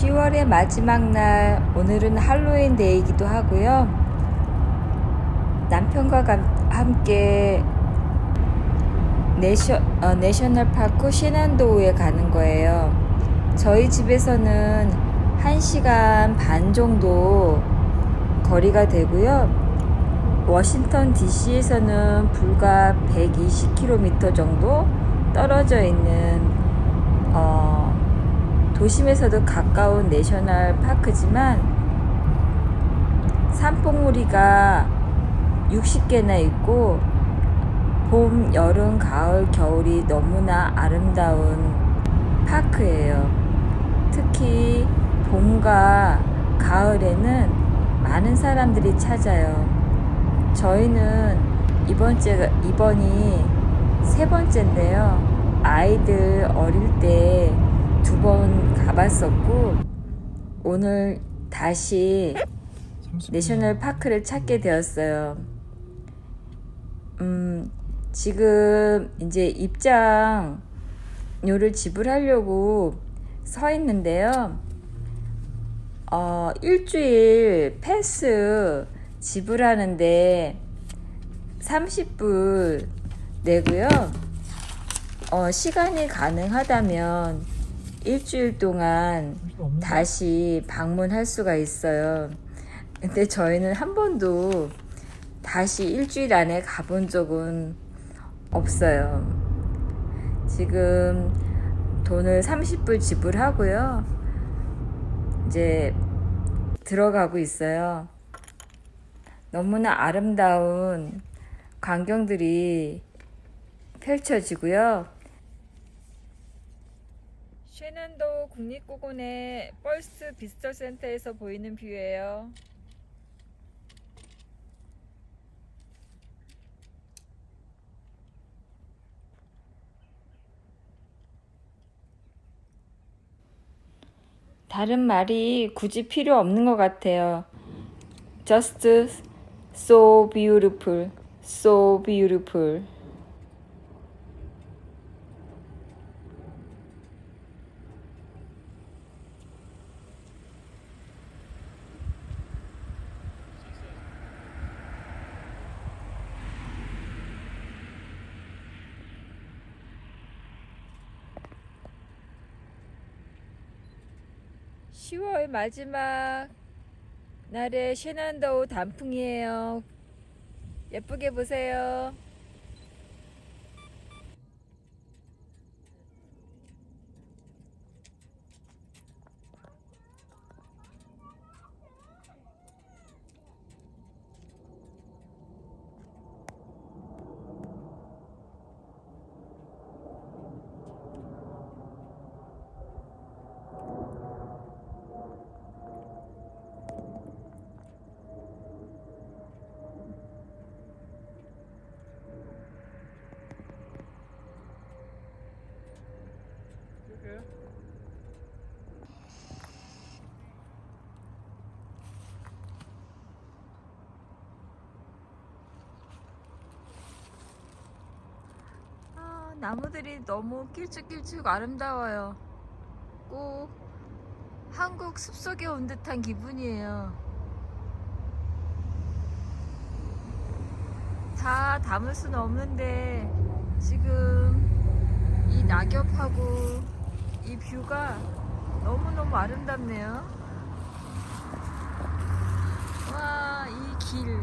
10월의 마지막 날, 오늘은 할로윈 데이이기도 하고요. 남편과 감- 함께 내셔, 어, 내셔널 파크 시난도우에 가는 거예요. 저희 집에서는 1시간 반 정도 거리가 되고요. 워싱턴 DC에서는 불과 120km 정도 떨어져 있는 어, 도심에서도 가까운 내셔널 파크지만 산봉우리가 60개나 있고 봄, 여름, 가을, 겨울이 너무나 아름다운 파크예요. 특히 봄과 가을에는 많은 사람들이 찾아요. 저희는 이번 째 이번이 세 번째인데요. 아이들 어릴 때 두 번 가봤었고 오늘 다시 내셔널 파크를 찾게 되었어요. 음, 지금 이제 입장료를 지불하려고 서 있는데요. 어, 일주일 패스 지불하는데 30불 내고요. 어, 시간이 가능하다면 일주일 동안 다시 방문할 수가 있어요. 근데 저희는 한 번도 다시 일주일 안에 가본 적은 없어요. 지금 돈을 30불 지불하고요. 이제 들어가고 있어요. 너무나 아름다운 광경들이 펼쳐지고요. 쉐난도 국립공원의 펄스 비스터 센터에서 보이는 뷰예요. 다른 말이 굳이 필요 없는 것 같아요. Just so beautiful, so beautiful. (10월) 마지막 날의 쉐난도우 단풍이에요. 예쁘게 보세요 아, 나무들이 너무 길쭉길쭉 아름다워요. 꼭 한국 숲속에 온 듯한 기분이에요. 다 담을 수는 없는데 지금 이 낙엽하고 이 뷰가 너무너무 아름답네요. 와, 이 길.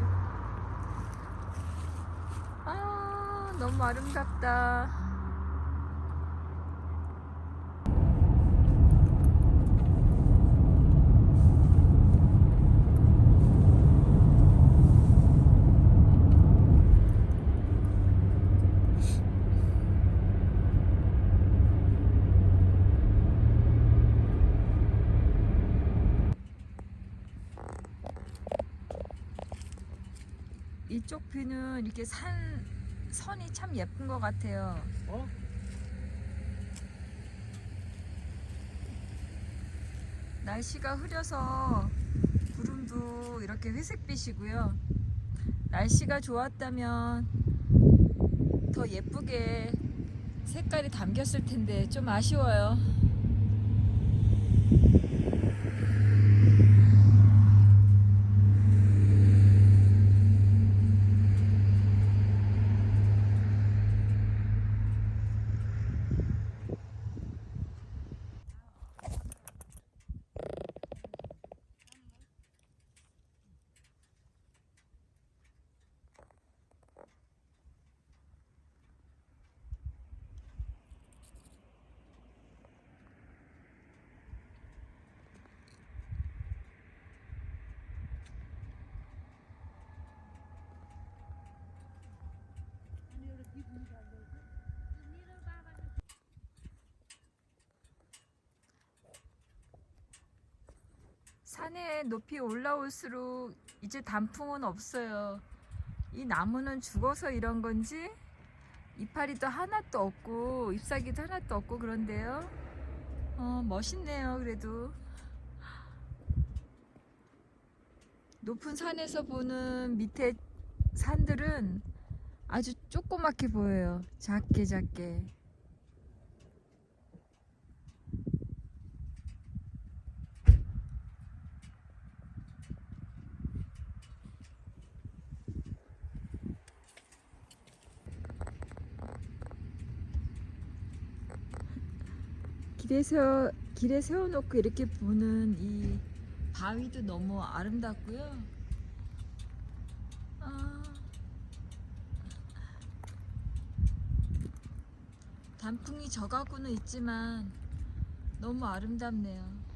아, 너무 아름답다. 뷰는 이렇게 산 선이 참 예쁜 것 같아요. 어? 날씨가 흐려서 구름도 이렇게 회색빛이고요. 날씨가 좋았다면 더 예쁘게 색깔이 담겼을 텐데 좀 아쉬워요. 산에 높이 올라올수록 이제 단풍은 없어요. 이 나무는 죽어서 이런 건지 이파리도 하나도 없고 잎사귀도 하나도 없고 그런데요. 어, 멋있네요. 그래도 높은 산에서 보는 밑에 산들은 아주 조그맣게 보여요. 작게 작게. 길에서 길에 세워놓고 이렇게 보는 이 바위도 너무 아름답고요. 아, 단풍이 져가고는 있지만 너무 아름답네요.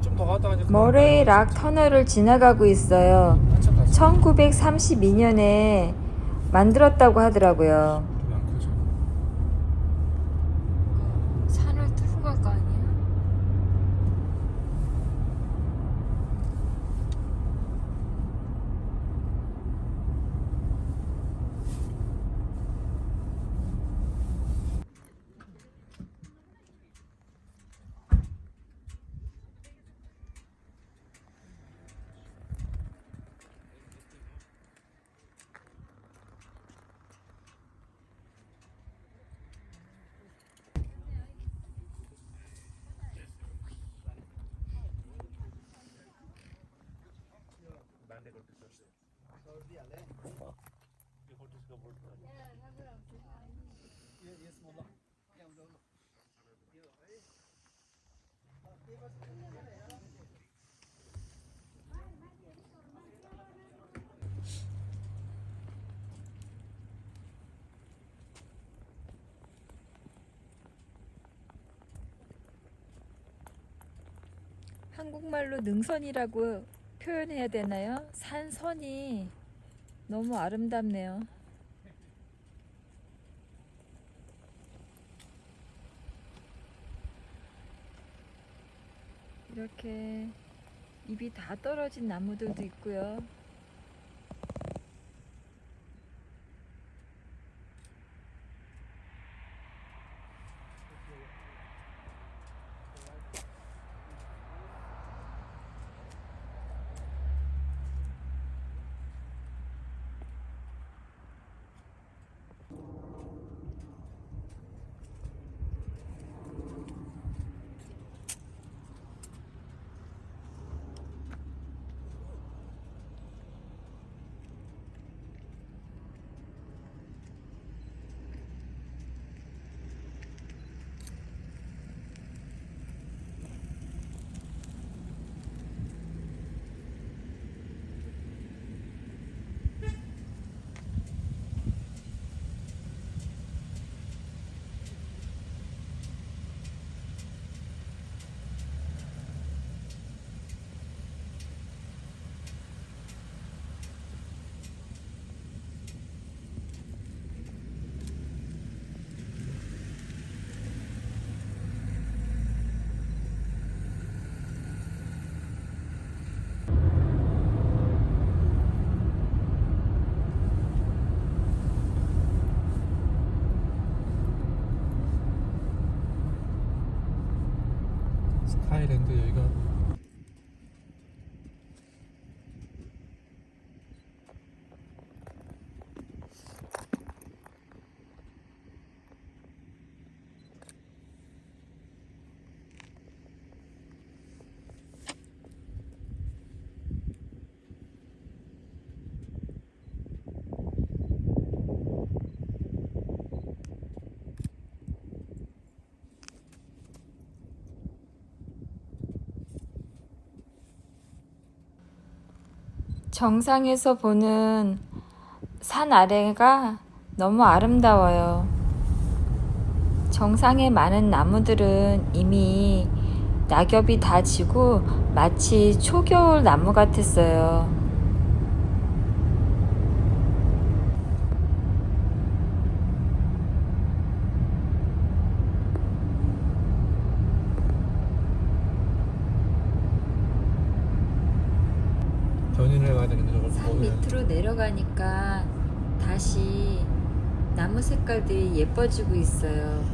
좀 더 가다가 이제 머레이 락 터널을 지나가고 있어요. 한참 갔어. 1932년에 만들었다고 하더라고요. 되게 안 커져. 산을 뚫고 갈 거 아니야? 한국말로 능선이라고 표현해야 되나요? 산선이 너무 아름답네요. 이렇게 잎이 다 떨어진 나무들도 있고요. 정상에서 보는 산 아래가 너무 아름다워요. 정상에 많은 나무들은 이미 낙엽이 다 지고 마치 초겨울 나무 같았어요. 견인을 가야 되는데 저걸 산 먹어야 밑으로 내려가니까 다시 나무 색깔들이 예뻐지고 있어요.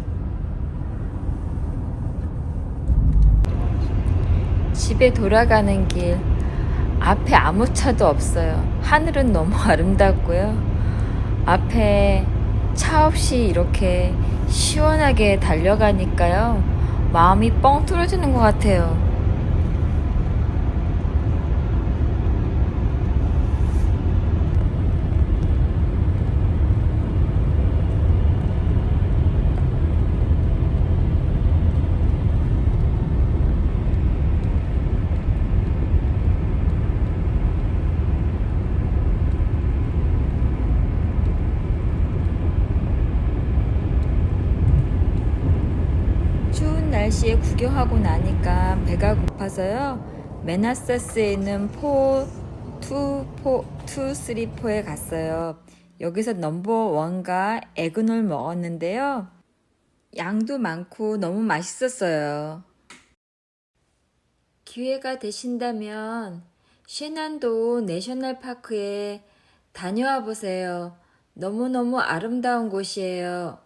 집에 돌아가는 길 앞에 아무 차도 없어요. 하늘은 너무 아름답고요. 앞에 차 없이 이렇게 시원하게 달려가니까요. 마음이 뻥 뚫어지는 것 같아요. 추운 구경하고 나니까 배가 고파서요. 메나사스에 있는 포, 투, 포, 투, 쓰리, 포에 갔어요. 여기서 넘버 원과 에그놀 먹었는데요. 양도 많고 너무 맛있었어요. 기회가 되신다면 쉐난도 내셔널 파크에 다녀와 보세요. 너무너무 아름다운 곳이에요.